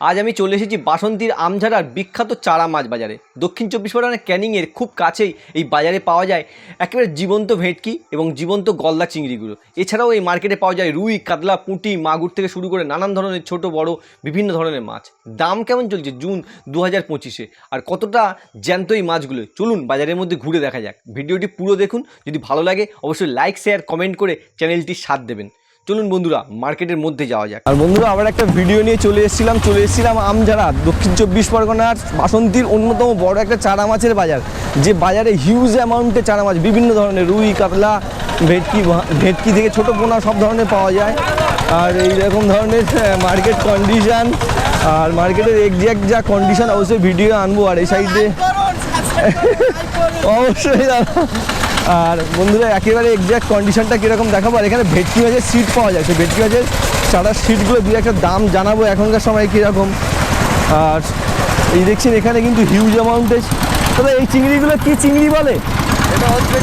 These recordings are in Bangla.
আজ আমি চলে এসেছি বাসন্তীর আমঝাড়ার বিখ্যাত চারা মাছ বাজারে। দক্ষিণ চব্বিশ পরগনা ক্যানিংয়ের খুব কাছেই এই বাজারে পাওয়া যায় একেবারে জীবন্ত ভেটকি এবং জীবন্ত গলদা চিংড়িগুলো এছাড়াও এই মার্কেটে পাওয়া যায় রুই, কাতলা, পুঁটি, মাগুর থেকে শুরু করে নানান ধরনের ছোট, বড়, বিভিন্ন ধরনের মাছ। দাম কেমন চলছে জুন দু হাজার পঁচিশে? আর কতটা জ্যান্ত এই মাছগুলো? চলুন বাজারের মধ্যে ঘুরে দেখা যাক। ভিডিওটি পুরো দেখুন। যদি ভালো লাগে, অবশ্যই লাইক শেয়ার কমেন্ট করে চ্যানেলটির সাথ দেবেন। চলুন বন্ধুরা মার্কেটের মধ্যে যাওয়া যাক। আর বন্ধুরা আবার একটা ভিডিও নিয়ে চলে এসেছিলাম চলে এসেছিলাম আমঝাড়া দক্ষিণ চব্বিশ পরগনার বাসন্তীর অন্যতম বড় একটা চারা মাছের বাজার যে বাজারে হিউজ অ্যামাউন্টে চারা মাছ বিভিন্ন ধরনের রুই কাতলা ভেটকি ভেটকি থেকে ছোট পোনা সব ধরনের পাওয়া যায়। আর এই রকম ধরনের মার্কেট কন্ডিশান আর মার্কেটের এক্সাক্ট যা কন্ডিশান অবশ্যই ভিডিও আনব আর এই সাইডে অবশ্যই দাদা আর বন্ধুরা একেবারে এক্সাক্ট কন্ডিশনটা কীরকম দেখাবো? আর এখানে ভেটকি মাছের সিট পাওয়া যায়। সেই ভেটকি মাছের চারার সিটগুলো দিয়ে একটা দাম জানাব এখনকার সময় কীরকম। আর এই দেখছেন এখানে কিন্তু হিউজ অ্যামাউন্টে তবে এই চিংড়িগুলো কি চিংড়ি বলে? এটা হচ্ছে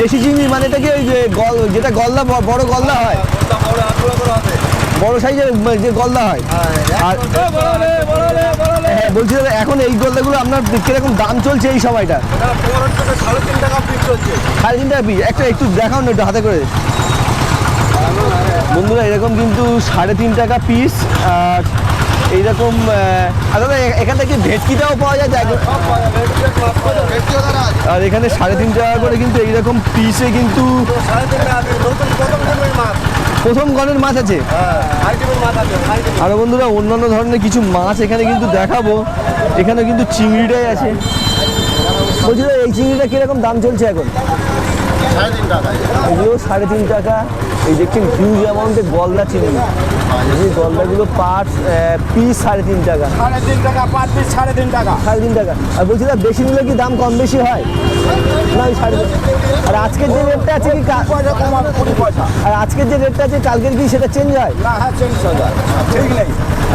দেশি চিংড়ি মানে এটা কি ওই যে গল যেটা গলদা বড় গলদা হয়? বড় সাইজের যে গলদা হয়। আর হ্যাঁ বলছি দাদা এখন এই গলদাগুলো আপনার কীরকম দাম চলছে এই সময়টা? সাড়ে তিন টাকা পিস চলছে। সাড়ে তিন টাকা পিস একটা একটু দেখাও না একটু হাতে করে। বন্ধুরা এরকম কিন্তু সাড়ে তিন টাকা পিস আর এইরকম দাদা এখান থেকে ভেটকিটাও পাওয়া যায় আছে। আর এখানে সাড়ে তিন টাকা করে কিন্তু এইরকম পিসে কিন্তু প্রথম গণের মাছ আছে। আর বন্ধুরা অন্যান্য ধরনের কিছু মাছ এখানে কিন্তু দেখাবো। এখানে কিন্তু চিংড়িটাই আছে। বলছি এই চিংড়িটা কীরকম দাম চলছে এখন? সাড়ে তিন টাকা। এগুলো সাড়ে তিন টাকা। এই দেখছেন হিউজ অ্যামাউন্টে গলদা চিংড়ি। গলদাগুলো পার পিস সাড়ে তিন টাকা। সাড়ে তিন টাকা পার পিস সাড়ে তিন টাকা। সাড়ে তিন টাকা। আর বলছি বেশি নিলে কি দাম কম বেশি হয়? না ওই সাড়ে আর আজকের যে রেটটা আছে কি কুড়ি পয়সা আর আজকের যে রেটটা আছে কালকের কি সেটা চেঞ্জ হয়? না হ্যাঁ চেঞ্জ হয়ে ঠিক নেই।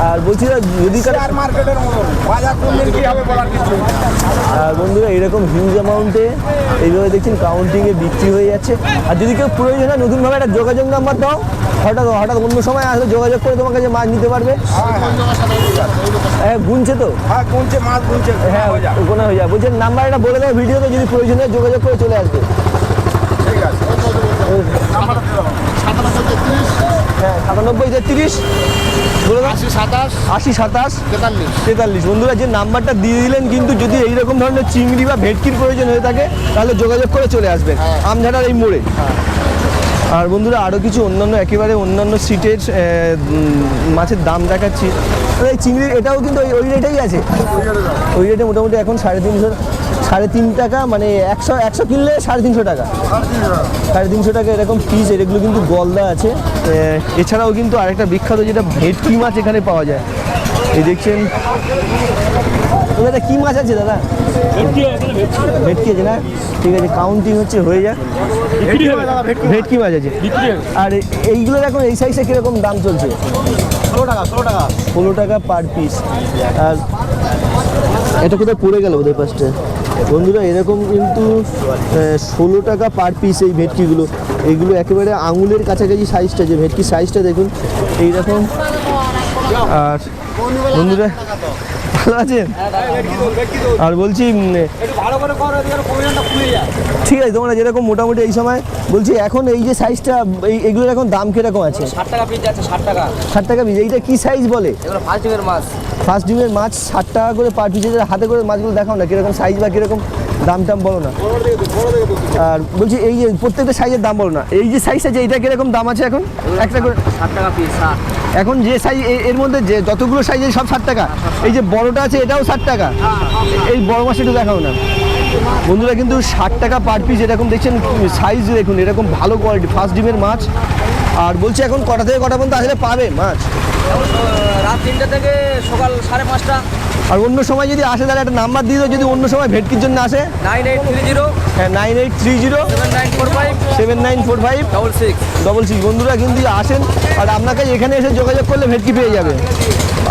আর বলছি যদি শেয়ার মার্কেটের মতন। বাজার কোন দিন কি হবে বলার কিছু আর বন্ধুরা এরকম হিউজ অ্যামাউন্টে এইভাবে দেখছেন কাউন্টিংয়ে বিক্রি হয়ে যাচ্ছে। আর যদি কেউ প্রয়োজন হয় নতুনভাবে একটা যোগাযোগ নাম্বার দাও। হঠাৎ হঠাৎ অন্য সময় আসলে যোগাযোগ করে তোমার কাছে মাছ নিতে পারবে? হ্যাঁ হ্যাঁ। হ্যাঁ গুনছে তো? হ্যাঁ গুনছে মাছ গুনছে হ্যাঁ হয়ে ওখানে হয়ে যায় বলছেন নাম্বারটা বলে দেয় ভিডিওতে যদি প্রয়োজন হয় যোগাযোগ করে চলে আসবে। ঠিক আছে। নাম্বারটা দিয়ে হ্যাঁ সাতানব্বই তেত্রিশ। বলে আশি সাতাশ। আশি সাতাশ। তেতাল্লিশ। তেতাল্লিশ। বন্ধুরা যে নাম্বারটা দিয়ে দিলেন কিন্তু যদি এইরকম ধরনের চিংড়ি বা ভেটকির প্রয়োজন হয়ে থাকে তাহলে যোগাযোগ করে চলে আসবেন। আমঝাটার এই মোড়ে। আর বন্ধুরা আরও কিছু অন্যান্য, একেবারে অন্যান্য সিটের মাছের দাম দেখাচ্ছি। এই চিংড়ি, এটাও কিন্তু ওই ওই রেটেই আছে। ওই রেটে মোটামুটি এখন সাড়ে তিনশো সাড়ে তিন টাকা মানে একশো একশো কিনলে সাড়ে তিনশো টাকা। সাড়ে তিনশো টাকা এরকম পিস এগুলো কিন্তু গলদা আছে। এছাড়াও কিন্তু আরেকটা বিখ্যাত যেটা ভেটকি মাছ এখানে পাওয়া যায়। এই দেখছেন? ও দাদা কী মাছ আছে দাদা? ভেটকি আছে না? ঠিক আছে কাউন্টিং হচ্ছে হয়ে যাক। ভেটকি মাছ। আছে। আর এইগুলোর এখন এই সাইজে কীরকম দাম চলছে? ষোলো টাকা ষোলো টাকা। ষোলো টাকা পার পিস আর এটা কোথায় পড়ে গেল ওদের পাশটা বন্ধুরা এরকম কিন্তু ষোলো টাকা পার পিস এই ভেটকিগুলো। এইগুলো একেবারে আঙুলের কাছাকাছি সাইজটা যে ভেটকির সাইজটা দেখুন এইরকম। আর বন্ধুরা ভালো আছেন? আর বলছি ঠিক আছে তোমরা যেরকম মোটামুটি এই সময় বলছি এখন এই যে সাইজটা এই এগুলোর এখন দাম কীরকম আছে? ষাট টাকা পিস যাচ্ছে ষাট টাকা। ষাট টাকা পিস এইটা কি সাইজ বলে? ফার্স্ট ডিমের মাছ। ফার্স্ট ডিমের মাছ ষাট টাকা করে পার পিস হাতে করে মাছগুলো দেখাও না কীরকম সাইজ বা কীরকম? দাম টাম বলো না। আর বলছি এই যে প্রত্যেকটা সাইজের দাম বলো না। এই যে সাইজ আছে এইটা কীরকম দাম আছে এখন? একটা করে ষাট টাকা পিস এখন যে সাইজ এর মধ্যে যে যতগুলো সাইজ সব ষাট টাকা। এই যে বড়টা আছে এটাও ষাট টাকা। এই বড় মাছ একটু দেখাও না। বন্ধুরা কিন্তু ষাট টাকা পার পিস এরকম দেখছেন সাইজ দেখুন এরকম ভালো কোয়ালিটি ফার্স্ট ডিমের মাছ। আর বলছি এখন কটা থেকে কটা পর্যন্ত আসলে পাবে মাছ? রাত তিনটে থেকে সকাল সাড়ে পাঁচটা। আর অন্য সময় যদি আসে তাহলে একটা নাম্বার দিয়ে দাও যদি অন্য সময় ভেটকির জন্য আসে। Nine eight three zero. হ্যাঁ nine eight three zero. Seven nine four five. Seven nine four five. Double six double six বন্ধুরা কিন্তু আসেন আর আপনাকে এখানে এসে যোগাযোগ করলে ভেটকি পেয়ে যাবে।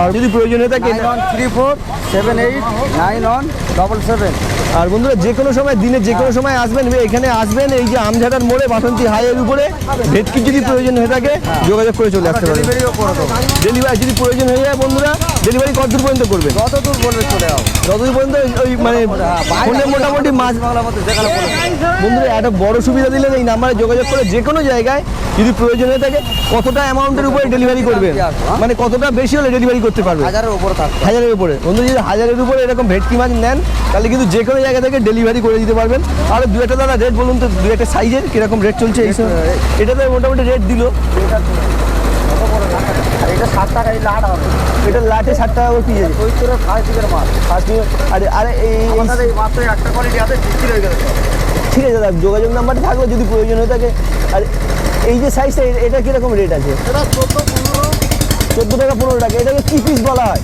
আর যদি প্রয়োজন হয়ে থাকে three four seven eight nine one double seven আর বন্ধুরা যে কোনো সময় দিনে যে কোনো সময় আসবেন এখানে আসবেন এই যে আমঝাটার মোড়ে বাসন্তী হাইয়ের উপরে ভেটকির যদি প্রয়োজন হয়ে থাকে যোগাযোগ করে চলে আসতে পারেন। দেবো। ডেলিভারি যদি প্রয়োজন হয়ে যায় বন্ধুরা ডেলিভারি কত দূর পর্যন্ত করবেন? যত দূর বলবে চলে যাও যতদূর পর্যন্ত ওই- মানে ফোনে মোটামুটি মাছ বাংলার মধ্যে যেখানে বলে বন্ধুরা একটা বড় সুবিধা দিলেন এই নাম্বারে যোগাযোগ করে যে কোনো জায়গায় যদি প্রয়োজন হয়ে থাকে কতটা অ্যামাউন্টের উপরে ডেলিভারি করবেন? মানে কতটা বেশি হলে ডেলিভারি করতে পারবে হাজারের উপরে হাজারের উপরে। বন্ধু যদি হাজারের উপরে এরকম ভেটকি মাছ নেন তাহলে কিন্তু যে কোনো জায়গা থেকে ডেলিভারি করে দিতে পারবেন। আর দু একটা দাদা রেট বলুন তো দু একটা সাইজের কীরকম রেট চলছে এই এটাতে মোটামুটি রেট দিল। আর এটা ষাট টাকা এই লাট হবে। এটা লাটে ষাট টাকা করে পিস ওই তোর ফার্স্ট দিকের মাছ আরে আরে এই এই- মাত্র একটা কোয়ালিটি আছে বিক্রি হয়ে গেছে ঠিক আছে দাদা যোগাযোগ নাম্বারটা থাকবে যদি প্রয়োজন হয়ে থাকে। আর এই যে সাইজটা এটা কীরকম রেট আছে? এটা চোদ্দ পনেরো। চোদ্দ টাকা পনেরো টাকা। এটাকে কী পিস বলা হয়?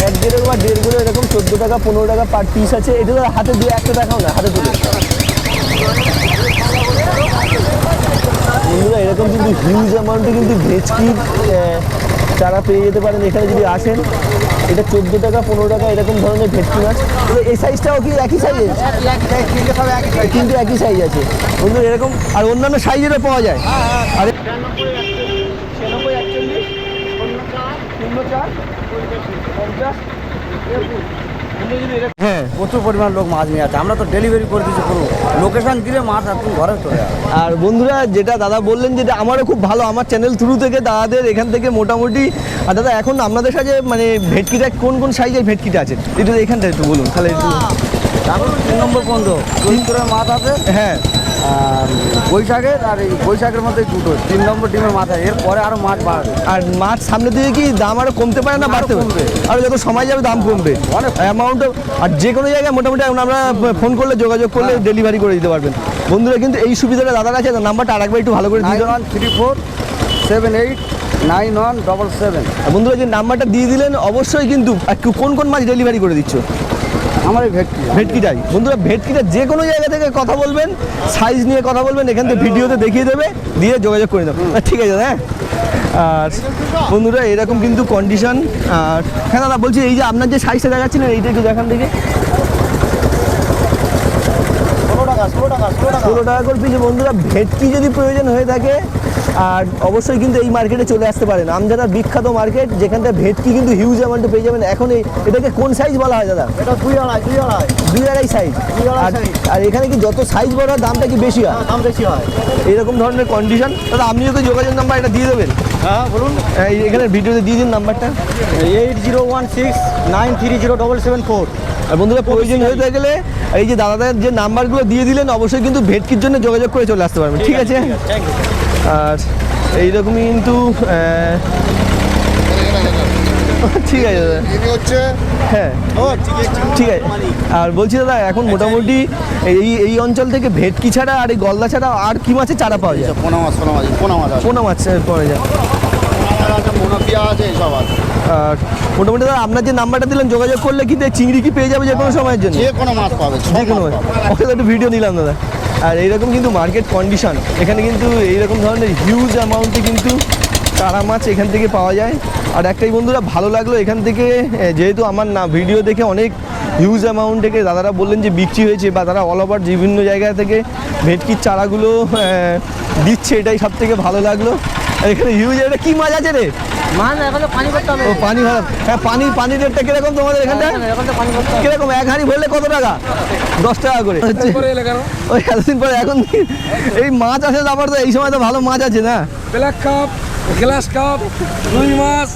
এক দেড়ো বা দেড় এরকম চোদ্দ টাকা পনেরো টাকা পার পিস আছে। এটা হাতে দিয়ে একটা দেখাও না হাতে তুলে। বন্ধুরা এরকম কিন্তু হিউজ অ্যামাউন্টে কিন্তু ভেজকির চারা পেয়ে যেতে পারেন এখানে যদি আসেন। এটা চোদ্দ টাকা পনেরো টাকা এরকম ধরনের ভেটকি মাছ। এই সাইজটাও কি একই সাইজের কিন্তু একই সাইজ আছে। বন্ধু এরকম আর অন্যান্য সাইজেরও পাওয়া যায়। আর ছিয়ানব্বই একচল্লিশ শূন্য চার পঞ্চাশ হ্যাঁ প্রচুর পরিমাণ লোক মাছ নিয়ে আছে আমরা তো ডেলিভারি করে দিচ্ছি পুরো লোকেশন দিলে মাছ এখন ঘরে চলে আর বন্ধুরা যেটা দাদা বললেন যেটা আমারও খুব ভালো আমার চ্যানেল থ্রু থেকে দাদাদের এখান থেকে মোটামুটি আর দাদা এখন আপনাদের সাথে মানে ভেটকিটা কোন কোন সাইজের ভেটকিটা আছে? একটু এখানটা একটু বলুন তাহলে একটু তিন নম্বর পর্যন্ত মাছ আছে। হ্যাঁ। বৈশাখের আর এই বৈশাখের মধ্যে দুটো তিন নম্বর ডিমের মাথায় এরপরে আরও মাছ বাড়বে। আর মাছ সামনে দিকে কি দাম আরও কমতে পারে না বাড়তে পারে? কমবে। আর যত সময় যাবে দাম কমবে। অনেক। অ্যামাউন্ট আর যে কোনো জায়গায় মোটামুটি আমরা ফোন করলে যোগাযোগ করলে ডেলিভারি করে দিতে পারবেন। বন্ধুরা কিন্তু এই সুবিধাটা দাদার আছে নাম্বারটা আরেকবার একটু ভালো করে one three four seven eight nine one double seven. আর বন্ধুরা যে নাম্বারটা দিয়ে দিলেন অবশ্যই কিন্তু কোন কোন মাছ ডেলিভারি করে দিচ্ছ? আমার ভেটকি। ভেটকিটাই বন্ধুরা ভেটকিটা যে কোনো জায়গা থেকে কথা বলবেন সাইজ নিয়ে কথা বলবেন এখান থেকে ভিডিওতে দেখিয়ে দেবে দিয়ে যোগাযোগ করে দেবেন ঠিক আছে হ্যাঁ? আর বন্ধুরা এরকম কিন্তু কন্ডিশন আর হ্যাঁ দাদা বলছি এই যে আপনার যে সাইজটা দেখাচ্ছিলেন এইটা একটু দেখান দেখে। ষোলো টাকা করে পিছু বন্ধুরা ভেটকি যদি প্রয়োজন হয়ে থাকে আর অবশ্যই কিন্তু এই মার্কেটে চলে আসতে পারেন। আমজাদা বিখ্যাত মার্কেট যেখানটা ভেটকি কিন্তু হিউজ অ্যামাউন্টে পেয়ে যাবেন। এখন এটাকে কোন সাইজ বলা হয় দাদা? এটা দুই আড়াই দুই আড়াই। দুই আড়াই সাইজ আর এখানে কি যত সাইজ বড় হয় দামটা কি বেশি হয়? দাম বেশি হয়। এরকম ধরনের কন্ডিশন দাদা আপনি যদি যোগাযোগ নাম্বার এটা দিয়ে দেবেন? হ্যাঁ বলুন। এই এখানে ভিডিওতে দিয়ে দিন নাম্বারটা eight zero one six nine three zero double seven four আর বন্ধুরা প্রয়োজন হয়ে গেলে এই যে দাদাদের যে নাম্বারগুলো দিয়ে দিলেন অবশ্যই কিন্তু ভেটকির জন্য যোগাযোগ করে চলে আসতে পারবেন। ঠিক আছে আর এইরকমই কিন্তু ঠিক আছে দাদা। হচ্ছে হ্যাঁ। ঠিক আছে। আর বলছি দাদা এখন মোটামুটি এই এই অঞ্চল থেকে ভেটকি ছাড়া আর এই গলদা ছাড়া আর কি মাছের চারা পাওয়া যায়? পোনা মাছ পোনা মাছ পোনা মাছ পোনা মাছ পাওয়া যায়। আর মোটামুটি দাদা আপনার যে নাম্বারটা দিলেন যোগাযোগ করলে কি চিংড়ি কি পেয়ে যাবে যে কোনো সময়ের জন্য? যে কোনো মাছ পাবে যে কোনো মাছ একটু ভিডিও নিলাম দাদা। আর এইরকম কিন্তু মার্কেট কন্ডিশন এখানে কিন্তু এইরকম ধরনের হিউজ অ্যামাউন্টে কিন্তু তারা মাছ এখান থেকে পাওয়া যায়। আর একটাই বন্ধুরা, ভালো লাগল এখান থেকে যেহেতু আমার না ভিডিও দেখে অনেক হিউজ অ্যামাউন্ট দাদারা বললেন যে বিক্রি হয়েছে বা তারা অল ওভার বিভিন্ন জায়গা থেকে ভেটকির চারাগুলো দিচ্ছে, এটাই সব থেকে ভালো লাগল। এখানে হিউজ এটা কি মাছ আছে রে? মাছ এখন পানি করতে হবে। ও পানি হ্যাঁ পানি পানির রেটটা কীরকম তোমাদের পানি কীরকম? এক হাঁড়ি ভরলে কত টাকা? দশ টাকা করে। ওই এতদিন পরে এখন এই মাছ আছে তারপর তো এই সময় তো ভালো মাছ আছে না? ব্ল্যাক কাপ গ্লাস কাপ রুই মাছ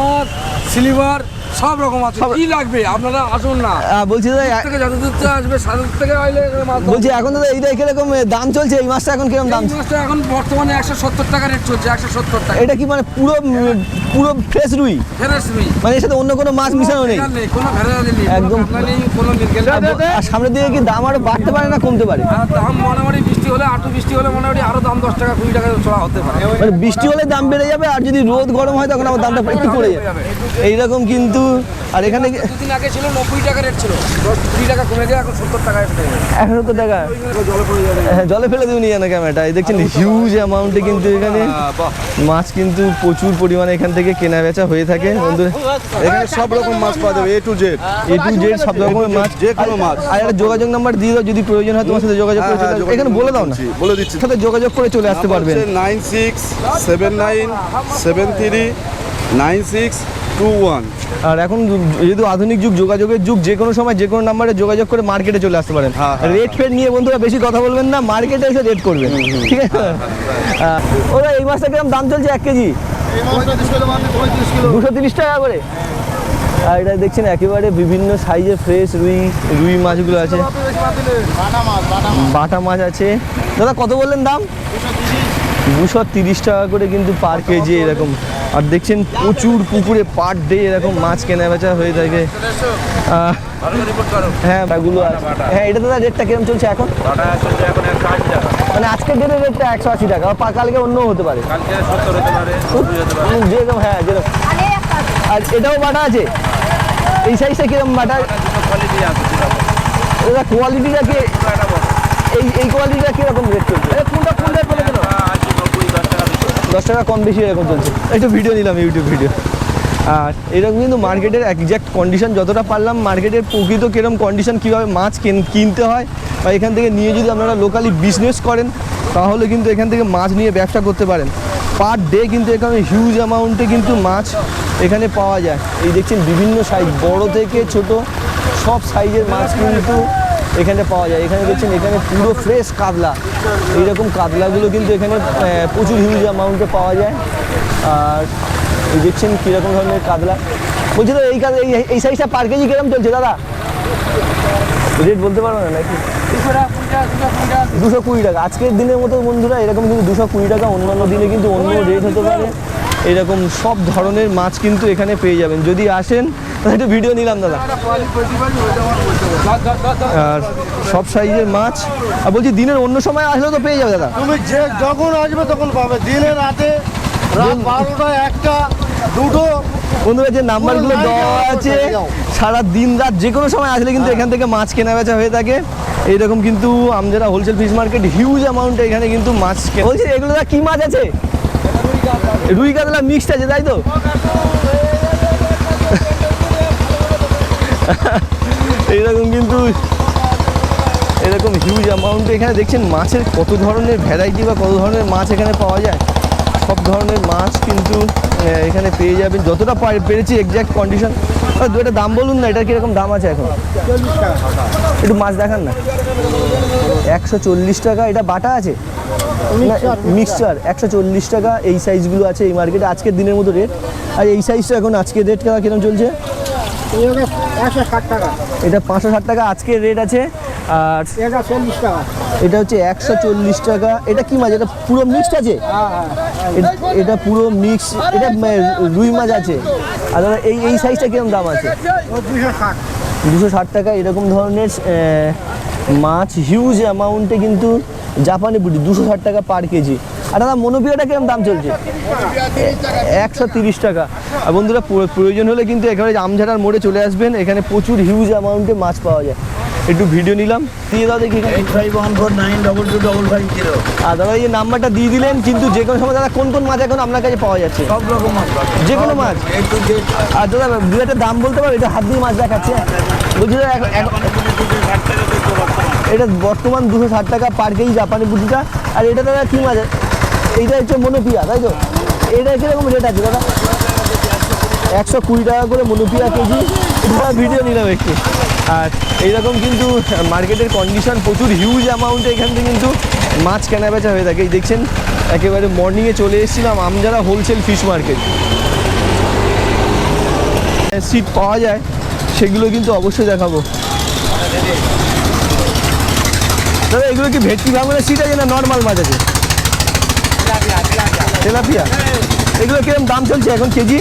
মাছ সিলিভার। সব রকম আছে। কি লাগবে? আপনারা আসুন না। বলছি থেকে যত দূর থেকে আসবে সাত থেকে আইলে। বলছি এখন দাদা এইটা কীরকম দাম চলছে? এই মাছটা এখন কীরকম দাম? মাছটা এখন বর্তমানে একশো সত্তর টাকা রেট চলছে একশো সত্তর টাকা। এটা কি মানে পুরো পুরো ফ্রেশ রুই? ফেরেস রুই। মানে এর সাথে অন্য কোনো মাছ মিশানো নেই? কোনো ভেজাল নেই একদম। কোনো আর সামনের দিকে কি দাম আরও বাড়তে পারে না কমতে পারে? আর দাম মোটামুটি বৃষ্টি হলে আটু বৃষ্টি হলে মোটামুটি আরও দাম দশ টাকা কুড়ি টাকা চড়া হতে পারে। মানে বৃষ্টি হলে দাম বেড়ে যাবে আর যদি রোদ গরম হয় তখন আবার দামটা একটু পড়ে যাবে। এইরকম কিন্তু আর এখানে দুদিন আগে ছিল নব্বই টাকা রেট ছিল। কুড়ি টাকা কমে গিয়ে এখন সত্তর টাকা গেছে। একশো তো টাকা? হ্যাঁ জলে ফেলে দিও নি না ক্যামেরাটা দেখছেন হিউজ অ্যামাউন্টে কিন্তু এখানে মাছ কিন্তু প্রচুর পরিমাণে এখান থেকে কেনা বেচা হয়ে থাকে বন্ধুরা। এখানে সব রকম মাছ পাওয়া যাবে A to Z A to Z সব রকমের মাছ। যে কোনো মাছ। আর একটা যোগাযোগ নাম্বার দিয়ে দাও যদি প্রয়োজন হয় তোমার সাথে যোগাযোগ করে চলে এখানে বলে দাও না। বলে দিচ্ছি। সাথে যোগাযোগ করে চলে আসতে পারবেন। Nine six seven nine seven three nine six two one আর এখন যেহেতু আধুনিক যুগ যোগাযোগের যুগ যে কোনো সময় যে কোনো নাম্বারে যোগাযোগ করে মার্কেটে চলে আসতে পারেন। হ্যাঁ, হ্যাঁ, রেট ফেট নিয়ে বন্ধুরা বেশি কথা বলবেন না মার্কেটে এসে রেট করবেন। ঠিক আছে? ওরা এই মাছটা কীরকম দাম চলছে এক কেজি? দুশো তিরিশ টাকা করে? আর এটা দেখছেন একেবারে বিভিন্ন সাইজের ফ্রেশ রুই রুই মাছগুলো আছে। বাটা মাছ আছে। দাদা কত বললেন দাম? দুশো তিরিশ। টাকা করে কিন্তু পার কেজি এরকম। আর দেখছেন প্রচুর পুকুরে পার ডে এরকম মাছ কেনা বেচা হয়ে থাকে। হ্যাঁ হ্যাঁ এটা দাদা রেটটা চলছে এখন? মানে আজকের ডেটে রেটটা একশো আশি টাকা কালকে অন্য হতে পারে। যেরকম হ্যাঁ যেরকম আর এটাও বাটা আছে? এই সাইজটা কীরকম বাটা? এটা কোয়ালিটিটা কি এই এই কোয়ালিটিটা কীরকম রেট চলছে? কোনটা কোনটা দশ টাকা কম বেশি এরকম চলছে। একটু ভিডিও নিলাম ইউটিউব ভিডিও আর এরকম কিন্তু মার্কেটের একজ্যাক্ট কন্ডিশন যতটা পারলাম মার্কেটের প্রকৃত কীরকম কন্ডিশন কীভাবে মাছ কিন- কিনতে হয়, বা এখান থেকে নিয়ে যদি আপনারা লোকালি বিজনেস করেন, তাহলে কিন্তু এখান থেকে মাছ নিয়ে ব্যবসা করতে পারেন। পার ডে কিন্তু এখানে হিউজ অ্যামাউন্টে কিন্তু মাছ এখানে পাওয়া যায়। এই দেখছেন বিভিন্ন সাইজ বড় থেকে ছোট, সব সাইজের মাছ কিন্তু এখানে পাওয়া যায়। এখানে দেখছেন, এখানে পুরো ফ্রেশ কাতলা। এইরকম কাতলাগুলো কিন্তু এখানে প্রচুর হিউজ অ্যামাউন্টে পাওয়া যায়। আর দেখছেন কীরকম ধরনের কাতলা। বলছি তো, এই কাতলা, এই- সাইজটা পার কেজি কীরকম চলছে দাদা? রেট বলতে পারব না নাকি? দুশো কুড়ি টাকা। আজকের দিনের মতো বন্ধুরা, এরকম কিন্তু দুশো কুড়ি টাকা অন্যান্য দিনে কিন্তু অন্য রেট হতে পারে। এরকম সব ধরনের মাছ কিন্তু এখানে পেয়ে যাবেন। যদি আসেন তাহলে একটু ভিডিও নিলাম দাদা। আর সব সাইজের মাছ। আর বলছি দিনের অন্য সময় আসলে তো পেয়ে যাবে দাদা। তুমি যে যখন আসবে তখন পাবে। দিনে রাতে রাত বারোটা একটা দুটো। বন্ধুরা যে নাম্বারগুলো দেওয়া আছে সারা দিন রাত যে কোনো সময় আসলে কিন্তু এখান থেকে মাছ কেনা বেচা হয়ে থাকে। এইরকম কিন্তু Amjhara wholesale fish market huge অ্যামাউন্টে এখানে কিন্তু মাছ কেনা- বলছি এগুলো কি মাছ আছে? রুই কাতলা মিক্সড আছে, তাই তো? এইরকম কিন্তু, এরকম হিউজ অ্যামাউন্টে এখানে দেখছেন মাছের কত ধরনের ভ্যারাইটি বা কত ধরনের মাছ এখানে পাওয়া যায়? সব ধরনের মাছ কিন্তু এখানে পেয়ে যাবেন। যতটা পার- পেরেছি এক্স্যাক্ট কন্ডিশন দু একটা দাম বলুন না, এটার কীরকম দাম আছে এখন? একটু মাছ দেখান না। একশো চল্লিশ টাকা, এটা বাটা আছে? মিক্সচার একশো চল্লিশ টাকা এই সাইজগুলো আছে এই মার্কেটে আজকের দিনের মতো রেট আর এই সাইজটা এখন আজকের রেট কীরকম চলছে? টাকা। এটা পাঁচশো ষাট টাকা আজকের রেট আছে। আর এটা টাকা। হচ্ছে একশো চল্লিশ টাকা। এটা কি মাছ? এটা পুরো মিক্সড আছে? এটা- এটা পুরো মিক্স এটা রুই মাছ আছে। আর দাদা এই এই সাইজটা কীরকম দাম আছে? দুশো ষাট। টাকা এরকম ধরনের মাছ হিউজ অ্যামাউন্টে কিন্তু জাপানি বুটি দুশো ষাট টাকা পার কেজি। আর দাদা মনোপিয়াটা কীরকম দাম চলছে? একশো তিরিশ টাকা। আর বন্ধুরা প্রয়োজন হলে কিন্তু এখানে আমঝাড়ার মোড়ে চলে আসবেন। এখানে প্রচুর হিউজ অ্যামাউন্টে মাছ পাওয়া যায়। একটু ভিডিও নিলাম। দিয়ে দাদা দেখি আর দাদা এই নাম্বারটা দিয়ে দিলেন কিন্তু যে কোনো সময় দাদা কোন কোন মাছ এখন আপনার কাছে পাওয়া যাচ্ছে? সব রকম মাছ যে কোনো মাছ? আর দাদা দু একটা দাম বলতে পারো এটা হাত দিয়ে মাছ দেখাচ্ছে। বলছি এটা বর্তমান দুশো ষাট টাকা পার কেজি জাপানি বুটিটা আর এটা দাদা কী মাছ? এইটা হচ্ছে মনোপিয়া, তাই তো? এটা কীরকম রেট আছে দাদা? একশো কুড়ি টাকা করে মনোপিয়া কেজি। এটা ভিডিও নিলাম একটু। আর এইরকম কিন্তু মার্কেটের কন্ডিশন প্রচুর হিউজ অ্যামাউন্টে এখান থেকে কিন্তু মাছ কেনা বেচা হয়ে থাকে। এই দেখছেন, একেবারে মর্নিংয়ে চলে এসেছিলাম আমজারা হোলসেল ফিশ মার্কেট সিট পাওয়া যায়, সেগুলো কিন্তু অবশ্যই দেখাবো। দাদা এগুলো কি ভেটকি ভাঙনের সিট আছে না নর্মাল মাছ আছে? তেলাপিয়া। এগুলো কীরকম দাম চলছে এখন কেজি?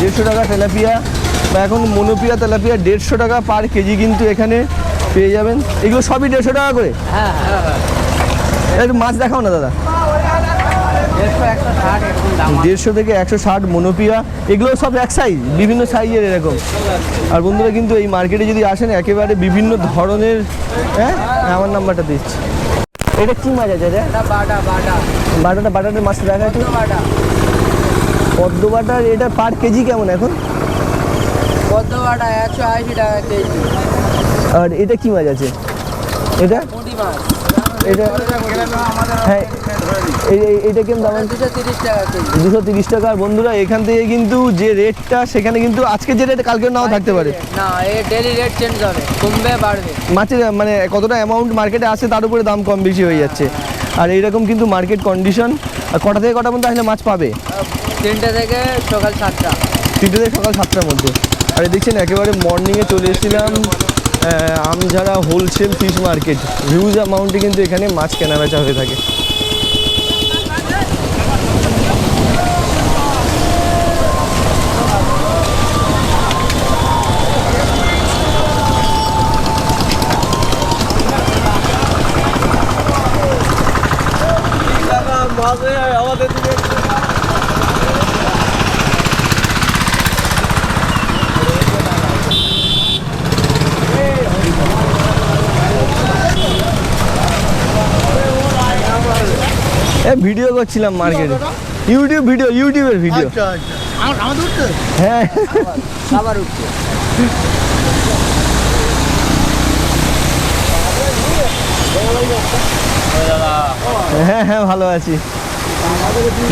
দেড়শো টাকা তেলাপিয়া। বা এখন মনোপিয়া তেলাপিয়া দেড়শো টাকা পার কেজি কিন্তু এখানে পেয়ে যাবেন। এগুলো সবই দেড়শো টাকা করে? একটু মাছ দেখাও না দাদা। দেড়শো থেকে একশো ষাট মনোপিয়া এগুলো সব এক সাইজ বিভিন্ন সাইজের এরকম। আর বন্ধুরা কিন্তু এই মার্কেটে যদি আসেন একেবারে বিভিন্ন ধরনের হ্যাঁ? আমার নাম্বারটা দিচ্ছি। এটা কি মাছ আছে বাটাটা বাটাটার মাছটা দেখা একটু বাটা। পদ্ম বাটার এটা পার কেজি কেমন এখন? পদ্ম বাটা একশো আশি টাকা কেজি। আর এটা কি মাছ আছে? এটা? এটা? হ্যাঁ এইটা কেমন দাম দুশো তিরিশ টাকা আর বন্ধুরা এখান থেকে কিন্তু যে রেটটা সেখানে কিন্তু আজকে যে রেট কালকে নাও থাকতে পারে। না এ ডেলি রেট চেঞ্জ হবে কমবে বাড়বে। মাছের মানে কতটা অ্যামাউন্ট মার্কেটে আসে তার উপরে দাম কম বেশি হয়ে যাচ্ছে। আর এইরকম কিন্তু মার্কেট কন্ডিশন আর কটা থেকে কটা পর্যন্ত আসলে মাছ পাবে? তিনটে থেকে সকাল সাতটা। তিনটে থেকে সকাল সাতটার মধ্যে। আর দেখছেন একেবারে মর্নিংয়ে চলে এসেছিলাম Amjhara wholesale fish market huge অ্যামাউন্টে কিন্তু এখানে মাছ কেনা বেচা হয়ে থাকে এ ভিডিও করছিলাম মার্কেটে ইউটিউব ভিডিও ইউটিউবের ভিডিও হ্যাঁ। আবার উঠছে। হ্যাঁ হ্যাঁ ভালো আছি।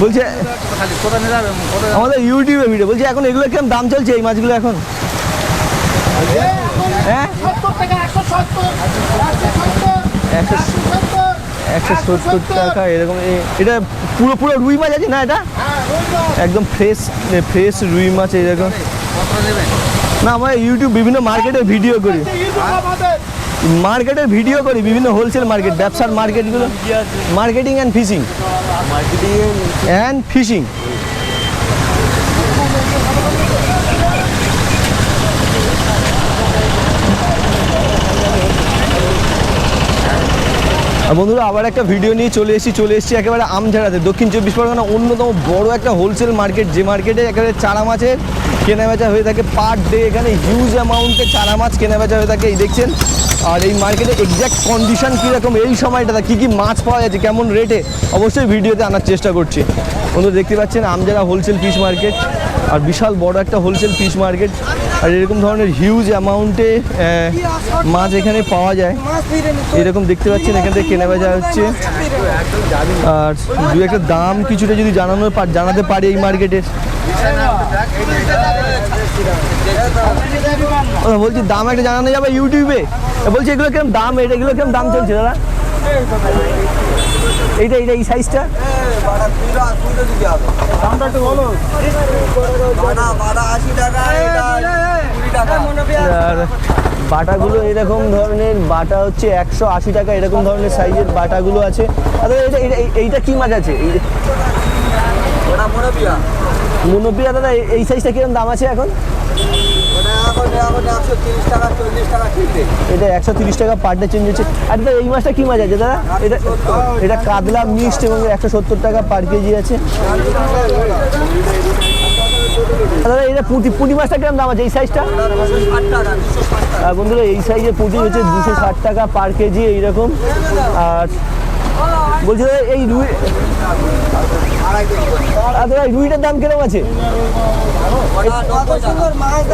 বলছে আমাদের ইউটিউবে ভিডিও বলছি এখন এগুলো কেমন দাম চলছে এই মাছগুলো এখন? হ্যাঁ? একশো একশো সত্তর টাকা এরকম এটা পুরো পুরো রুই মাছ আছে না এটা? একদম ফ্রেশ ফ্রেশ রুই মাছ এরকম। না আমরা ইউটিউব বিভিন্ন মার্কেটে ভিডিও করি। মার্কেটের ভিডিও করি বিভিন্ন হোলসেল মার্কেট ব্যবসার মার্কেটগুলো marketing and fishing marketing and fishing বন্ধুরা, আবার একটা ভিডিও নিয়ে চলে এসেছি চলে এসেছি একেবারে আমঝাড়াতে। দক্ষিণ চব্বিশ পরগনা অন্যতম বড় একটা হোলসেল মার্কেট যে মার্কেটে একেবারে চারা মাছের কেনাবেচা হয়ে থাকে পার ডে এখানে হিউজ অ্যামাউন্টে চারা মাছ কেনাবেচা হয়ে থাকে, এই দেখছেন? আর এই মার্কেটে এক্স্যাক্ট কন্ডিশন কীরকম, এই সময়টাতে কী কী মাছ পাওয়া যাচ্ছে, কেমন রেটে অবশ্যই ভিডিওতে আনার চেষ্টা করছি। বন্ধু দেখতে পাচ্ছেন আমজারা হোলসেল ফিশ মার্কেট আর বিশাল বড় একটা হোলসেল ফিশ মার্কেট আর এরকম ধরনের হিউজ অ্যামাউন্টে মাছ এখানে পাওয়া যায়। এরকম দেখতে পাচ্ছেন এখান থেকে কেনা বেচা হচ্ছে। আর দু একটা দাম কিছুটা যদি জানানো জানাতে পারি এই মার্কেটের বলছি দাম একটা জানানো যাবে ইউটিউবে? বলছি এগুলো কীরকম দাম? এটা এগুলো কীরকম দাম চলছে, দাদা? এইটা এইটা এই সাইজটা বাটাগুলো এরকম ধরনের বাটা হচ্ছে একশো আশি টাকা এরকম ধরনের সাইজের বাটাগুলো আছে। আর এটা এটা- এই- এইটা কি মাছ আছে? মনোপিয়া দাদা এই- সাইজটা কীরকম দাম আছে এখন? এটা একশো তিরিশ টাকা পার ডে চেঞ্জ হচ্ছে। আর দাদা এই মাছটা কি মাছ আছে দাদা? এটা এটা কাতলা মিক্সড এবং একশো সত্তর টাকা পার কেজি আছে। দাদা এটা পুঁটি পুঁটি মাছটা কীরকম দাম আছে? এই সাইজটা আর বন্ধুরা এই সাইজের পুঁটি হচ্ছে দুশো ষাট টাকা পার কেজি এইরকম। আর বলছি দাদা এই রুই দাদা রুইটার দাম কীরকম আছে?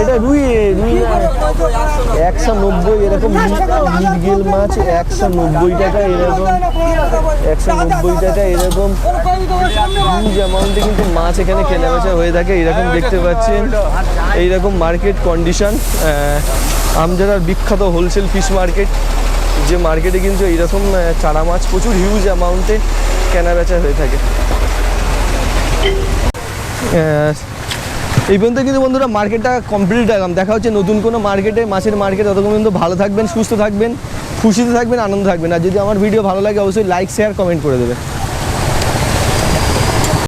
এটা রুই রুই একশো নব্বই এরকম মিরগেল মাছ একশো নব্বই টাকা এরকম, একশো নব্বই টাকা এরকম। হিউজ অ্যামাউন্টে কিন্তু মাছ এখানে কেনা বেচা হয়ে থাকে, এরকম দেখতে পাচ্ছেন। এইরকম মার্কেট কন্ডিশন আমজারার বিখ্যাত হোলসেল ফিশ মার্কেট যে মার্কেটে কিন্তু এইরকম চারা মাছ প্রচুর হিউজ অ্যামাউন্টে কেনা বেচা হয়ে থাকে। এই পর্যন্ত কিন্তু বন্ধুরা মার্কেটটা কমপ্লিট রাখলাম দেখা হচ্ছে নতুন কোনো মার্কেটে মাছের মার্কেট ততক্ষণ পর্যন্ত ভালো থাকবেন, সুস্থ থাকবেন, খুশিতে থাকবেন, আনন্দ থাকবেন। আর যদি আমার ভিডিও ভালো লাগে, অবশ্যই লাইক শেয়ার কমেন্ট করে দেবে।